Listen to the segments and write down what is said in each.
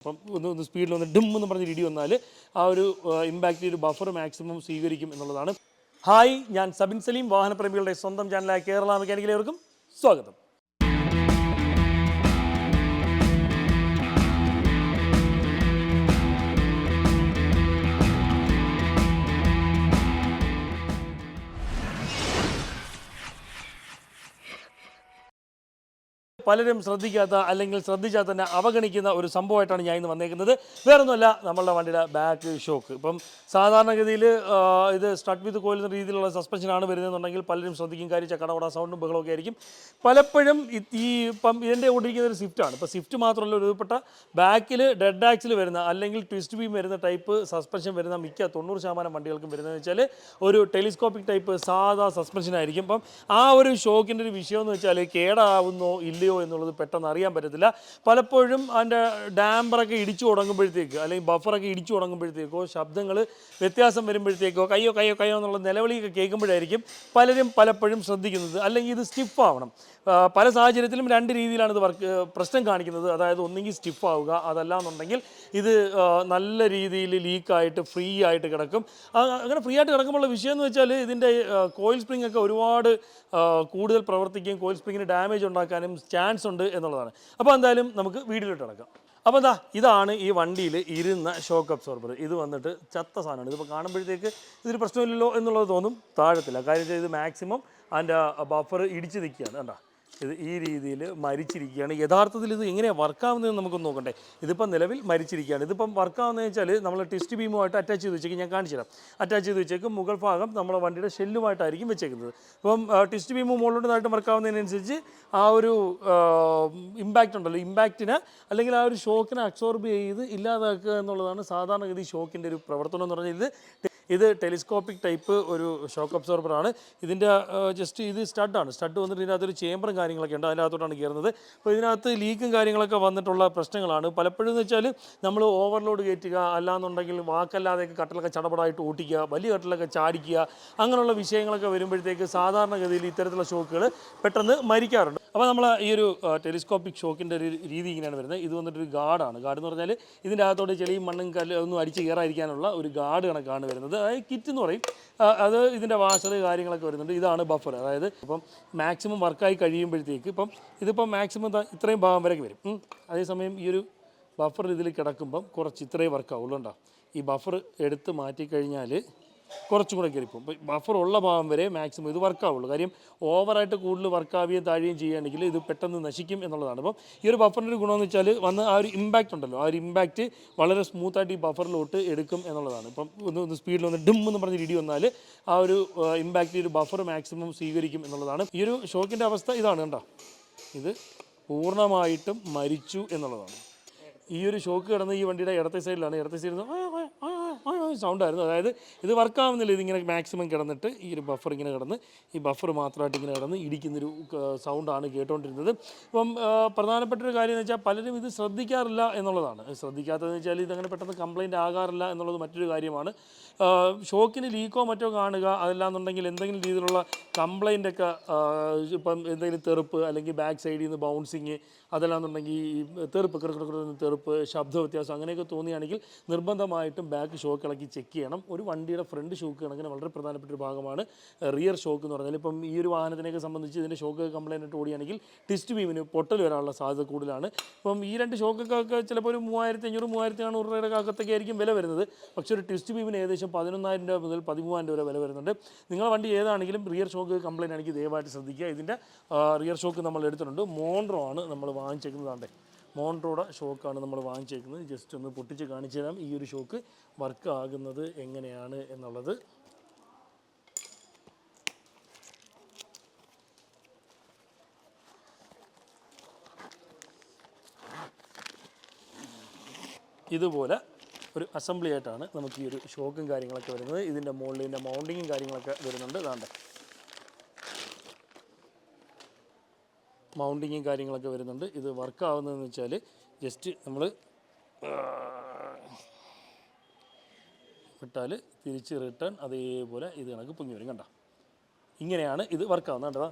അപ്പം ഒന്ന് ഒന്ന് സ്പീഡിൽ ഒന്ന് ഡിം എന്ന് പറഞ്ഞ് ഇടി വന്നാൽ ആ ഒരു ഇമ്പാക്റ്റ് ഒരു ബഫർ മാക്സിമം സ്വീകരിക്കും എന്നുള്ളതാണ്. ഹായ് ഞാൻ സബിൻ സലീം വാഹനപ്രേമികളുടെ സ്വന്തം ചാനലായ കേരള മെക്കാനിക്കലേവർക്കും സ്വാഗതം. പലരും ശ്രദ്ധിക്കാത്ത അല്ലെങ്കിൽ ശ്രദ്ധിച്ചാൽ തന്നെ അവഗണിക്കുന്ന ഒരു സംഭവമായിട്ടാണ് ഞാൻ ഇന്ന് വന്നേക്കുന്നത്. വേറൊന്നുമല്ല നമ്മളുടെ വണ്ടിയുടെ ബാക്ക് ഷോക്ക് ഇപ്പം സാധാരണഗതിയിൽ ഇത് സ്റ്റാർട്ട് വിത്ത് കോയിൽ എന്ന രീതിയിലുള്ള സസ്പെൻഷനാണ് വരുന്നതെന്നുണ്ടെങ്കിൽ പലരും ശ്രദ്ധിക്കും. കാര്യം ചക്കടവട സൗണ്ടും ബഹളമൊക്കെ ആയിരിക്കും. പലപ്പോഴും ഈ- ഇപ്പം ഇതിന്റെ കൊണ്ടിരിക്കുന്ന ഒരു സ്വിഫ്റ്റാണ് ഇപ്പോൾ സ്വിഫ്റ്റ് മാത്രമല്ല ഒരുപ്പെട്ട ബാക്കിൽ ഡെഡ് ആക്സിൽ വരുന്ന അല്ലെങ്കിൽ ട്വിസ്റ്റ് ബീം വരുന്ന ടൈപ്പ് സസ്പെൻഷൻ വരുന്ന മിക്ക തൊണ്ണൂറ് ശതമാനം വണ്ടികൾക്കും വരുന്നതെന്ന് വെച്ചാൽ ഒരു ടെലിസ്കോപ്പിക് ടൈപ്പ് സാധാ സസ്പെൻഷൻ ആയിരിക്കും. അപ്പം ആ ഒരു ഷോക്കിന്റെ ഒരു വിഷയം എന്ന് വെച്ചാൽ കേടാവുന്നോ ഇല്ലയോ എന്നുള്ളത് പെട്ടെന്ന് അറിയാൻ പറ്റത്തില്ല. പലപ്പോഴും അതിന്റെ ഡാമ്പറൊക്കെ ഇടിച്ചു തുടങ്ങുമ്പോഴത്തേക്ക് അല്ലെങ്കിൽ ബഫറൊക്കെ ഇടിച്ചു തുടങ്ങുമ്പോഴത്തേക്കോ ശബ്ദങ്ങൾ വ്യത്യാസം വരുമ്പോഴത്തേക്കോ കയ്യോ കയ്യോ കയ്യോ എന്നുള്ള നിലവിളിയൊക്കെ കേൾക്കുമ്പോഴായിരിക്കും പലരും പലപ്പോഴും ശ്രദ്ധിക്കുന്നത്. അല്ലെങ്കിൽ ഇത് സ്റ്റിഫ് ആവണം പല സാഹചര്യത്തിലും രണ്ട് രീതിയിലാണ് ഇത് വർക്ക് പ്രശ്നം കാണിക്കുന്നത്. അതായത് ഒന്നെങ്കിൽ സ്റ്റിഫ് ആവുക അതല്ല എന്നുണ്ടെങ്കിൽ ഇത് നല്ല രീതിയിൽ ലീക്കായിട്ട് ഫ്രീ ആയിട്ട് കിടക്കും. അങ്ങനെ ഫ്രീ ആയിട്ട് കിടക്കുമ്പോൾ വിഷയം എന്ന് വെച്ചാൽ ഇതിന്റെ കോയിൽ സ്പ്രിംഗ് ഒക്കെ ഒരുപാട് കൂടുതൽ പ്രവർത്തിക്കുകയും കോയിൽ സ്പ്രിങ്ങിന് ഡാമേജ് ഉണ്ടാക്കാനും ചാൻസ് ഉണ്ട് എന്നുള്ളതാണ്. അപ്പോൾ എന്തായാലും നമുക്ക് വീഡിയോയിലോട്ട് അടക്കാം അപ്പോൾ എന്താ ഇതാണ് ഈ വണ്ടിയിൽ ഇരുന്ന ഷോക്ക് അബ്സോർബർ ഇത് വന്നിട്ട് ചത്ത സാധനമാണ്. ഇതിപ്പോൾ കാണുമ്പോഴത്തേക്ക് ഇതൊരു പ്രശ്നമില്ലല്ലോ എന്നുള്ളത് തോന്നും. താഴത്തില്ല. കാര്യം ഇത് മാക്സിമം അതിന്റെ ബഫർ ഇടിച്ച് നിൽക്കുകയാണ്. കണ്ടോ? ഇത് ഈ രീതിയിൽ മരിച്ചിരിക്കുകയാണ്. യഥാർത്ഥത്തിൽ ഇത് എങ്ങനെയാണ് വർക്കാവുന്നതെന്ന് നമുക്കൊന്ന് നോക്കണ്ടേ? ഇതിപ്പം നിലവിൽ മരിച്ചിരിക്കുകയാണ്. ഇതിപ്പം വർക്കാവുന്നതെന്ന് വെച്ചാൽ നമ്മൾ ടെസ്റ്റ് ബീമുമായിട്ട് അറ്റാച്ച് ചെയ്ത് വെച്ചേക്കും ഞാൻ കാണിച്ചു തരാം. അറ്റാച്ച് ചെയ്ത് വെച്ചേക്കും മുകൾ ഭാഗം നമ്മുടെ വണ്ടിയുടെ ഷെല്ലുമായിട്ടായിരിക്കും വെച്ചേക്കുന്നത്. അപ്പം ടെസ്റ്റ് ബീമ് മുകളിലോട്ടായിട്ട് വർക്കാവുന്നതിനനുസരിച്ച് ആ ഒരു ഇമ്പാക്റ്റ് ഉണ്ടല്ലോ. ഇമ്പാക്റ്റിന് അല്ലെങ്കിൽ ആ ഒരു ഷോക്കിനെ അബ്സോർബ് ചെയ്ത് ഇല്ലാതാക്കുക എന്നുള്ളതാണ് സാധാരണഗതി ഷോക്കിന്റെ ഒരു പ്രവർത്തനം എന്ന് പറഞ്ഞാൽ ഇത് ഇത് ടെലിസ്കോപ്പിക് ടൈപ്പ് ഒരു ഷോക്ക് അബ്സോർബറാണ് ഇതിന്റെ ജസ്റ്റ് ഇത് സ്റ്റഡാണ് സ്റ്റഡ് വന്നിട്ട് ഇതിനകത്തൊരു ചേമ്പറും കാര്യങ്ങളൊക്കെ ഉണ്ട്. അതിനകത്തോട്ടാണ് കയറുന്നത്. അപ്പോൾ ഇതിനകത്ത് ലീക്കും കാര്യങ്ങളൊക്കെ വന്നിട്ടുള്ള പ്രശ്നങ്ങളാണ്. പലപ്പോഴും എന്ന് വെച്ചാൽ നമ്മൾ ഓവർലോഡ് കയറ്റുക അല്ലാന്നുണ്ടെങ്കിൽ വാക്കല്ലാതെയൊക്കെ കട്ടലൊക്കെ ചടപടായിട്ട് ഓട്ടിക്കുക വലിയ കട്ടലൊക്കെ ചാടിക്കുക അങ്ങനെയുള്ള വിഷയങ്ങളൊക്കെ വരുമ്പോഴത്തേക്ക് സാധാരണഗതിയിൽ ഇത്തരത്തിലുള്ള ഷോക്കുകൾ പെട്ടെന്ന് മരിക്കാറുണ്ട്. അപ്പോൾ നമ്മൾ ഈ ഒരു ടെലിസ്കോപ്പിക് ഷോക്കിന്റെ ഒരു രീതി ഇങ്ങനെയാണ് വരുന്നത്. ഇത് വന്നിട്ടൊരു ഗാർഡാണ് ഗാർഡ് എന്ന് പറഞ്ഞാൽ ഇതിന്റെ അകത്തോട്ട് ചെളിയും മണ്ണും കല്ല് ഒന്നും അടിച്ച് കയറാതിരിക്കാനുള്ള ഒരു ഗാർഡ് കണക്കാണ് വരുന്നത്. അതായത് കിറ്റ് എന്ന് പറയും. അത് ഇതിന്റെ വാഷർ കാര്യങ്ങളൊക്കെ വരുന്നുണ്ട്. ഇതാണ് ബഫർ. അതായത് ഇപ്പം മാക്സിമം വർക്കായി കഴിയുമ്പോഴത്തേക്ക് ഇപ്പം ഇതിപ്പം മാക്സിമം ഇത്രയും ഭാഗം വരെ. വരും. അതേസമയം ഈ ഒരു ബഫർ ഇതിൽ കിടക്കുമ്പം കുറച്ച് ഇത്രയും വർക്കാവുള്ളൂ ഉണ്ടോ ഈ ബഫർ എടുത്ത് മാറ്റിക്കഴിഞ്ഞാൽ കുറച്ചും കൂടെ കയറിപ്പോകും ബഫർ ഉള്ള ഭാഗം വരെ മാക്സിമം ഇത് വർക്കാവുള്ളൂ കാര്യം ഓവറായിട്ട് കൂടുതൽ വർക്കാവുകയും താഴുകയും ചെയ്യുകയാണെങ്കിൽ ഇത് പെട്ടെന്ന് നശിക്കും എന്നുള്ളതാണ്. അപ്പം ഈ ഒരു ബഫറിന്റെ ഒരു ഗുണമെന്ന് വെച്ചാൽ വന്ന് ആ ഒരു ഇമ്പാക്റ്റ് ഉണ്ടല്ലോ. ആ ഒരു ഇമ്പാക്റ്റ് വളരെ സ്മൂത്തായിട്ട് ഈ ബഫറിലോട്ട് എടുക്കും എന്നുള്ളതാണ്. ഇപ്പം ഒന്ന് ഒന്ന് സ്പീഡിൽ ഒന്ന് ഡിം എന്ന് പറഞ്ഞ് ഇടി വന്നാൽ ആ ഒരു ഇമ്പാക്റ്റ് ഒരു ബഫർ മാക്സിമം സ്വീകരിക്കും എന്നുള്ളതാണ്. ഈ ഒരു ഷോക്കിന്റെ അവസ്ഥ ഇതാണ് കണ്ടോ? ഇത് പൂർണമായിട്ടും മരിച്ചു എന്നുള്ളതാണ്. ഈ ഒരു ഷോക്ക് കിടന്ന് ഈ വണ്ടിയുടെ ഇടത്തെ സൈഡിലാണ് ഇടത്തെ സൈഡിൽ സൗണ്ട് ആയിരുന്നു. അതായത് ഇത് വർക്കാവുന്നില്ല ഇതിങ്ങനെ മാക്സിമം കിടന്നിട്ട് ഈ ഒരു ബഫർ ഇങ്ങനെ കിടന്ന് ഈ ബഫർ മാത്രമായിട്ട് ഇങ്ങനെ കിടന്ന് ഇടിക്കുന്നൊരു സൗണ്ടാണ് കേട്ടുകൊണ്ടിരുന്നത് അപ്പം പ്രധാനപ്പെട്ട ഒരു കാര്യം എന്ന് വെച്ചാൽ പലരും ഇത് ശ്രദ്ധിക്കാറില്ല എന്നുള്ളതാണ്. ശ്രദ്ധിക്കാത്തതെന്ന് വെച്ചാൽ ഇതങ്ങനെ പെട്ടെന്ന് കംപ്ലയിന്റ് ആകാറില്ല എന്നുള്ളത് മറ്റൊരു കാര്യമാണ്. ഷോക്കിന് ലീക്കോ മറ്റോ കാണുക അതല്ലാന്നുണ്ടെങ്കിൽ എന്തെങ്കിലും രീതിയിലുള്ള കംപ്ലൈന്റ് ഒക്കെ ഇപ്പം എന്തെങ്കിലും തെറുപ്പ് അല്ലെങ്കിൽ ബാക്ക് സൈഡിൽ നിന്ന് ബൗൺസിങ് അതല്ലാന്നുണ്ടെങ്കിൽ ഈ തെറുപ്പ് കിടക്കുന്ന തെറുപ്പ് ശബ്ദ വ്യത്യാസം അങ്ങനെയൊക്കെ തോന്നിയാണെങ്കിൽ നിർബന്ധമായിട്ടും ബാക്ക് ഷോക്ക് ഇളക്കി ചെക്ക് ചെയ്യണം. ഒരു വണ്ടിയുടെ ഫ്രണ്ട് ഷോക്ക് കണക്കിന് വളരെ പ്രധാനപ്പെട്ട ഒരു ഭാഗമാണ് റിയർ ഷോക്ക് എന്ന് പറഞ്ഞാൽ ഇപ്പം ഈ ഒരു വാഹനത്തിനെയൊക്കെ സംബന്ധിച്ച് ഇതിന്റെ ഷോക്ക് കംപ്ലൈന്റ് ആയിട്ട് ഓടിയാണെങ്കിൽ ടിസ്റ്റ് ബീമിന് പൊട്ടൽ വരാനുള്ള സാധ്യത കൂടുതലാണ്. ഇപ്പം ഈ രണ്ട് ഷോക്കൊക്കെ ചിലപ്പോൾ ഒരു മൂവായിരത്തി അഞ്ഞൂറ് മൂവായിരത്തി നാനൂറ് രൂപയുടെ അകത്തൊക്കെ ആയിരിക്കും വില വരുന്നത്. പക്ഷേ ഒരു ടിസ്റ്റ് ബീമിന് ഏകദേശം പതിനൊന്നായിരം രൂപ മുതൽ പതിമൂവായിരം രൂപ വില വരുന്നുണ്ട്. നിങ്ങളുടെ വണ്ടി ഏതാണെങ്കിലും റിയർ ഷോക്ക് കംപ്ലൈന്റ് ആണെങ്കിൽ ദയവായിട്ട് ശ്രദ്ധിക്കുക. ഇതിന്റെ റിയർ ഷോക്ക് നമ്മൾ എടുത്തിട്ടുണ്ട്. മോൺട്രോ ആണ് നമ്മൾ വാങ്ങിച്ചേക്കുന്നതാണ്ടേ മോൺട്രോയുടെ ഷോക്കാണ് നമ്മൾ വാങ്ങിച്ചേക്കുന്നത്. ജസ്റ്റ് ഒന്ന് പൊട്ടിച്ച് കാണിച്ചു തരാം. ഈ ഒരു ഷോക്ക് വർക്ക് ആകുന്നത് എങ്ങനെയാണ് എന്നുള്ളത്. ഇതുപോലെ ഒരു അസംബ്ലി ആയിട്ടാണ് നമുക്ക് ഈ ഒരു ഷോക്കും കാര്യങ്ങളൊക്കെ വരുന്നത്. ഇതിന്റെ മുകളിൽ ഇതിന്റെ മൗണ്ടിങ്ങും കാര്യങ്ങളൊക്കെ വരുന്നുണ്ട്. ഇതാണ്ട് മൗണ്ടിങ്ങും കാര്യങ്ങളൊക്കെ വരുന്നുണ്ട്. ഇത് വർക്ക് ആവുന്നതെന്ന് വെച്ചാൽ ജസ്റ്റ് നമ്മൾ വിട്ടാൽ തിരിച്ച് റിട്ടേൺ അതേപോലെ ഇത് കണക്ക് പൊങ്ങി വരും കണ്ട? ഇങ്ങനെയാണ് ഇത് വർക്കാവുന്നത് കണ്ടതാ.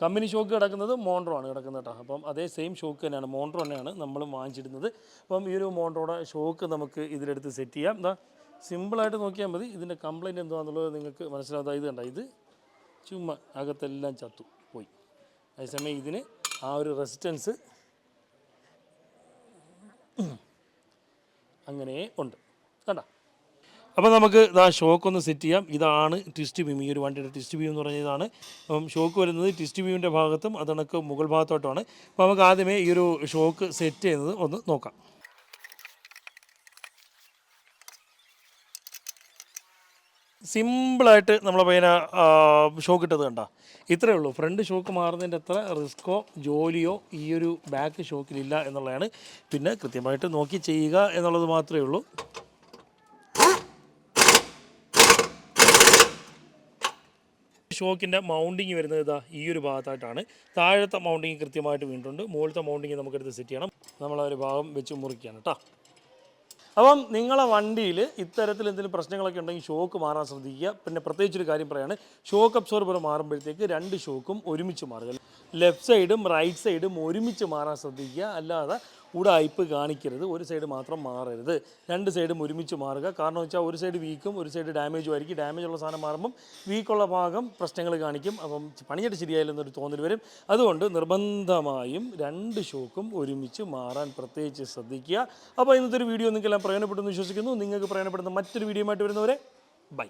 കമ്പനി ഷോക്ക് കിടക്കുന്നത് മോൺട്രോ ആണ് കിടക്കുന്നത് കേട്ടോ. അപ്പം അതേ സെയിം ഷോക്ക് തന്നെയാണ്. മോൺട്രോ തന്നെയാണ് നമ്മൾ വാങ്ങിച്ചിരുന്നത്. അപ്പം ഈ ഒരു മോൺട്രോയുടെ ഷോക്ക് നമുക്ക് ഇതിലെടുത്ത് സെറ്റ് ചെയ്യാം. എന്താ സിമ്പിളായിട്ട് നോക്കിയാൽ മതി. ഇതിന്റെ കംപ്ലൈന്റ് എന്താണെന്നുള്ളത് നിങ്ങൾക്ക് മനസ്സിലാവുക ഇത് കണ്ട? ഇത് ചുമ്മാ അകത്തെല്ലാം ചത്തു. പോയി. അതേസമയം ഇതിന് ആ ഒരു റെസിസ്റ്റൻസ് അങ്ങനെ ഉണ്ട്. കണ്ട? അപ്പോൾ നമുക്ക് ഇതാ ഷോക്ക് ഒന്ന് സെറ്റ് ചെയ്യാം. ഇതാണ് ട്വിസ്റ്റ് ബീം ഈ ഒരു വണ്ടിയുടെ ട്വിസ്റ്റ് ബീം എന്ന് പറഞ്ഞാൽ ഇതാണ് അപ്പം ഷോക്ക് വരുന്നത് ട്വിസ്റ്റ് ബീമിന്റെ ഭാഗത്തും അതണക്ക് മുകൾ ഭാഗത്തോട്ടാണ്. അപ്പോൾ നമുക്ക് ആദ്യമേ ഈ ഒരു ഷോക്ക് സെറ്റ് ചെയ്യുന്നത് ഒന്ന് നോക്കാം. സിമ്പിളായിട്ട് നമ്മളെ പിന്നെ ഷോക്ക് ഇട്ടത് കണ്ട? ഇത്രയേ ഉള്ളൂ. ഫ്രണ്ട് ഷോക്ക് മാറുന്നതിന്റെ എത്ര റിസ്ക്കോ ജോലിയോ ഈ ഒരു ബാക്ക് ഷോക്കിലില്ല എന്നുള്ളതാണ്. പിന്നെ കൃത്യമായിട്ട് നോക്കി ചെയ്യുക എന്നുള്ളത് മാത്രമേ ഉള്ളൂ. ഷോക്കിന്റെ മൗണ്ടിങ് വരുന്നത് ഇതാ ഈ ഒരു ഭാഗത്തായിട്ടാണ്. താഴത്തെ മൗണ്ടിങ് കൃത്യമായിട്ട് വീണിട്ടുണ്ട്. മുകളിലത്തെ മൗണ്ടിങ് നമുക്കെടുത്ത് സെറ്റ് ചെയ്യണം. ഒരു ഭാഗം വെച്ച് മുറിക്കുകയാണ് കേട്ടോ. അപ്പം നിങ്ങളെ വണ്ടിയിൽ ഇത്തരത്തിൽ എന്തെങ്കിലും പ്രശ്നങ്ങളൊക്കെ ഉണ്ടെങ്കിൽ ഷോക്ക് മാറാൻ ശ്രദ്ധിക്കുക. പിന്നെ പ്രത്യേകിച്ചൊരു കാര്യം പറയാണ് ഷോക്ക് അബ്സോർബർ മാറുമ്പോഴത്തേക്ക് രണ്ട് ഷോക്കും ഒരുമിച്ച് മാറുക. ലെഫ്റ്റ് സൈഡും റൈറ്റ് സൈഡും ഒരുമിച്ച് മാറാൻ ശ്രദ്ധിക്കുക. അല്ലാതെ ഉടായ്പ് കാണിക്കരുത്. ഒരു സൈഡ് മാത്രം മാറരുത്. രണ്ട് സൈഡും ഒരുമിച്ച് മാറുക. കാരണം വെച്ചാൽ ഒരു സൈഡ് വീക്കും ഒരു സൈഡ് ഡാമേജും ആയിരിക്കും. ഡാമേജ് ഉള്ള സാധനം മാറുമ്പം വീക്കുള്ള ഭാഗം പ്രശ്നങ്ങൾ കാണിക്കും. അപ്പം പണിയിട്ട് ശരിയായില്ലെന്നൊരു തോന്നൽ വരും. അതുകൊണ്ട് നിർബന്ധമായും രണ്ട് ഷോക്കും ഒരുമിച്ച് മാറാൻ പ്രത്യേകിച്ച് ശ്രദ്ധിക്കുക. അപ്പോൾ ഇന്നത്തെ ഒരു വീഡിയോ നിങ്ങൾക്കെല്ലാം പ്രയോജനപ്പെട്ടെന്ന് വിശ്വസിക്കുന്നു. നിങ്ങൾക്ക് പ്രയോജനപ്പെടുന്ന മറ്റൊരു വീഡിയോ ആയിട്ട് വരുന്നവരെ ബൈ